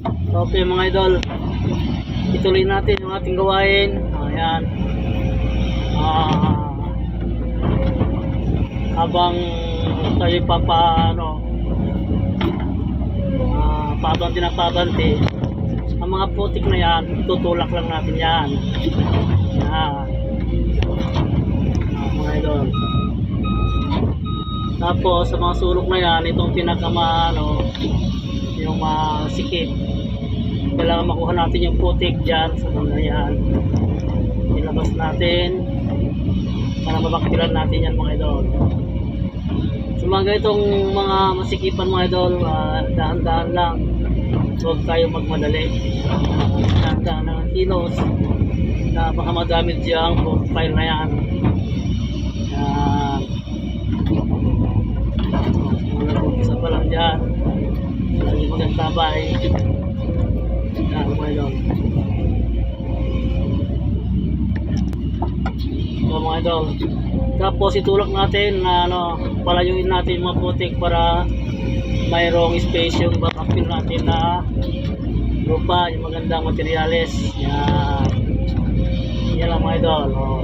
Okay mga idol. Ituloy natin yung ating gawain. Ayan. Ah, habang tayo papa ano ah, pabanti na pabanti ang mga putik na yan tutulak lang natin yan yan ah, mga idol tapos sa mga sulok na yan itong pinakama ano yung masikip kailangan makuha natin yung putik dyan sa mga yan. Ilabas natin. Para mabaktilan natin yan mga idol. Sa mga ganitong mga masikipan mga idol ah, dahan-dahan lang huwag tayo magmadali. Dahan-dahan ang kilos na baka madamit dyan ang file na yan. Yan. Isa pa lang dyan magandabay yan mga idol So mga idol. Tapos itulak natin na ano, palayuin natin mga putik para mayroong space yung bakapin natin na lupa, yung magandang materyales. Yan. Yan lang mga idol. Oh.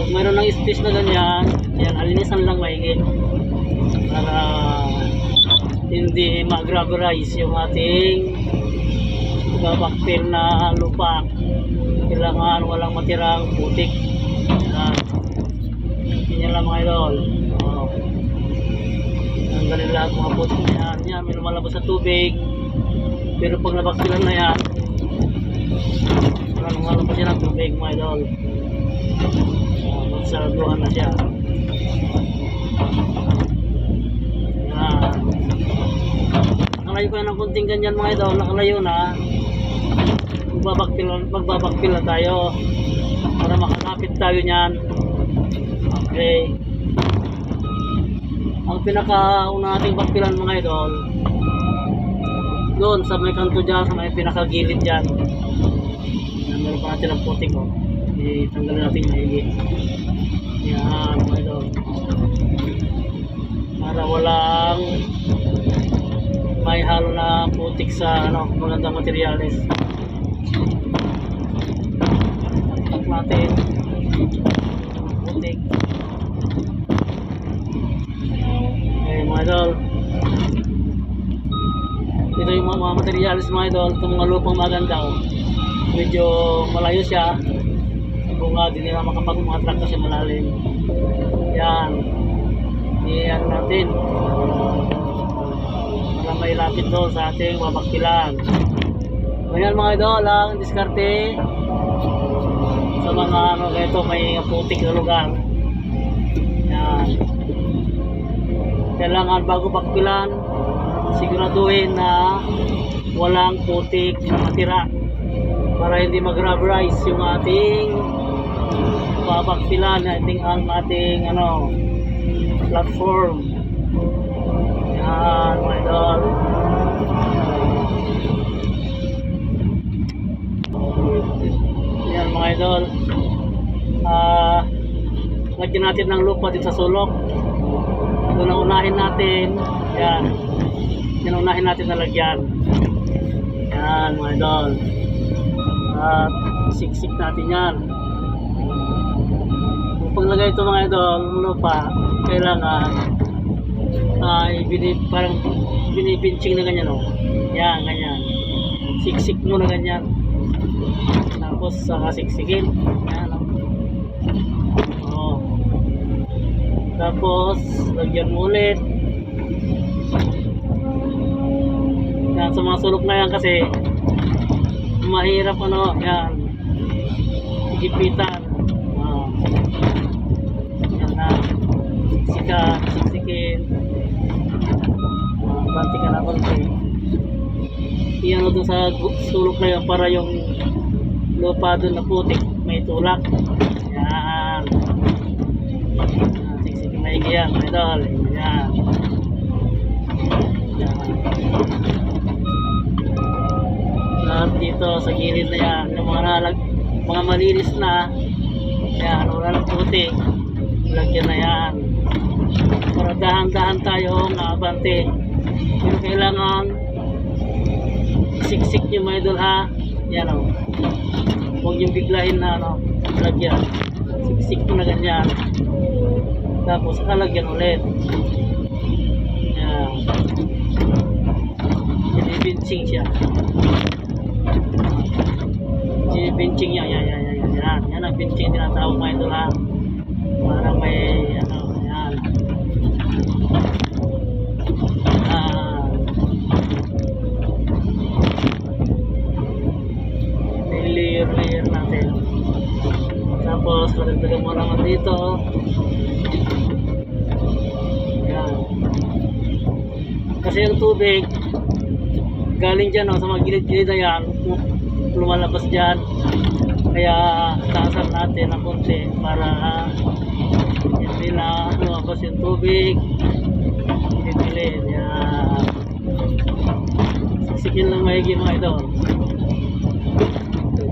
Pag mayroon ng space na ganyan, yan, alinisan lang maigit para hindi mag-rubberize yung ating babakpil na lupa. Kailangan walang matirang putik. Yan. Yan lang mga idol. Oh. tanggalin lahat mga putik na yan. Yan may lumalabas sa tubig. Pero pag nabakpilan na yan wala lumalabas yan ng tubig mga idol. Oh, magsaraduhan na siya nakalayo ka ng kunting ganyan mga idol nakalayo na. Magbabakpil, magbabakpil na tayo para makalapit tayo niyan. Okay. Ang pinakauna nating bakpilan mga idol doon sa may kanto dyan sa may pinakagilid dyan. Yan meron pa natin ang putik oh. itanggalin natin maigi. Yan mga idol. Para walang may halo na putik sa ano magandang materyales Tatak natin. Putik. Okay, mga idol. Ito yung mga, mga materials mga idol. Itong mga lupang maganda. Medyo malayo siya. Kung nga di nila makapag mga truck kasi malalim. Yan. Yan natin. Para may lapit doon sa ating babaktilan. Ganyan mga idol, ang diskarte sa mga ano ito may putik na lugar. Yan. Kailangan bago bakpilan, siguraduhin na walang putik na matira para hindi mag-rubberize yung ating babakpilan, ating ang ating ano platform. Yan, mga idol. Yan mga idol. Ah, lagyan natin ng lupa dito sa sulok. Doon ang unahin natin. Yan. Yan unahin natin na lagyan. Yan mga idol. At siksik natin yan. Kung paglagay ito mga idol, lupa, kailangan ay binib, parang binibinching na ganyan oh. Yan, ganyan. Siksik mo na ganyan tapos saka siksikin yan o oh. tapos lagyan mo ulit yan sa mga sulok na yan kasi mahirap ano yan igipitan oh. yan na siksika siksikin sa sulok na yan para yung lupa doon na putik may tulak. Yan. Siksik maigi yan idol yan yan. Lahat dito sa gilid na yan yung mga nalag mga malinis na yan wala ng putik lagyan na yan. Para dahan-dahan tayong naabante pero kailangan siksik nyo mga idol ha. Yan o. Huwag yung biglahin na ano, lagyan. Siksik mo na ganyan. Tapos kalagyan ulit. Yan. Binibinching siya. Binibinching yan, yan, yan, yan, yan, yan. Ang binching tinatawag mga idol ha. Tapos, karagdagan mo naman dito. Yan. Kasi yung tubig, galing dyan oh, sa mga gilid-gilid na yan, lumalabas dyan. Kaya, taasan natin ng konti para hindi na lumabas yung tubig. Gilid-gilid. Yan. Siksikin lang maigi mga idol.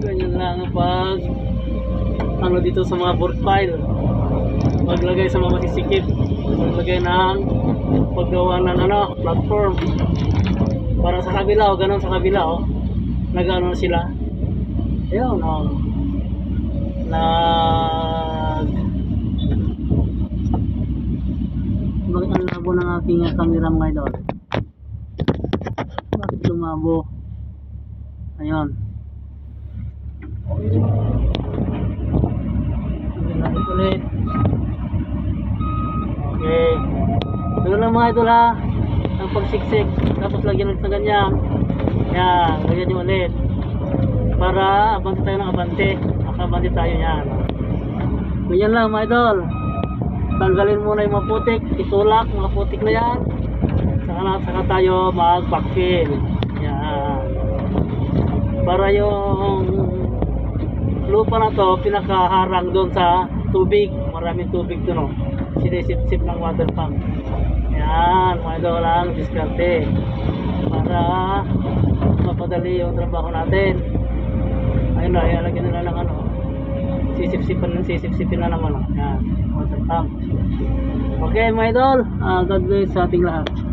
Ganyan lang ang pag ano dito sa mga board file. Paglagay sa mga masisikip. Paglagay ng paggawa ng ano, platform. Para sa kabila o ganun sa kabila o. Nag-ano na sila. Ayun o. Nag Bakit ang labo ng aking camera mga idol? Bakit lumabo? Ayun. Ulit. Okay. Ganun lang mga idol ha. Ang pagsiksik. Tapos lagyan ulit ng ganyan. Yan. Lagyan nyo ulit. Para abante tayo ng abante. Makabante tayo yan. Ganyan lang mga idol. Tanggalin muna yung mga putik. Itulak. Mga putik na yan. Saka, na, saka tayo mag-backfill. Yan. Para yung lupa na to pinakaharang doon sa tubig. Maraming tubig doon oh. sinisip-sip ng water pump. Yan mga idol lang diskarte. Para mapadali yung trabaho natin. Ayun na ialagyan nila ng ano. Sisip-sipan sisip-sipin na naman oh. yan water pump. Okay mga idol. Ah, God bless sa ating lahat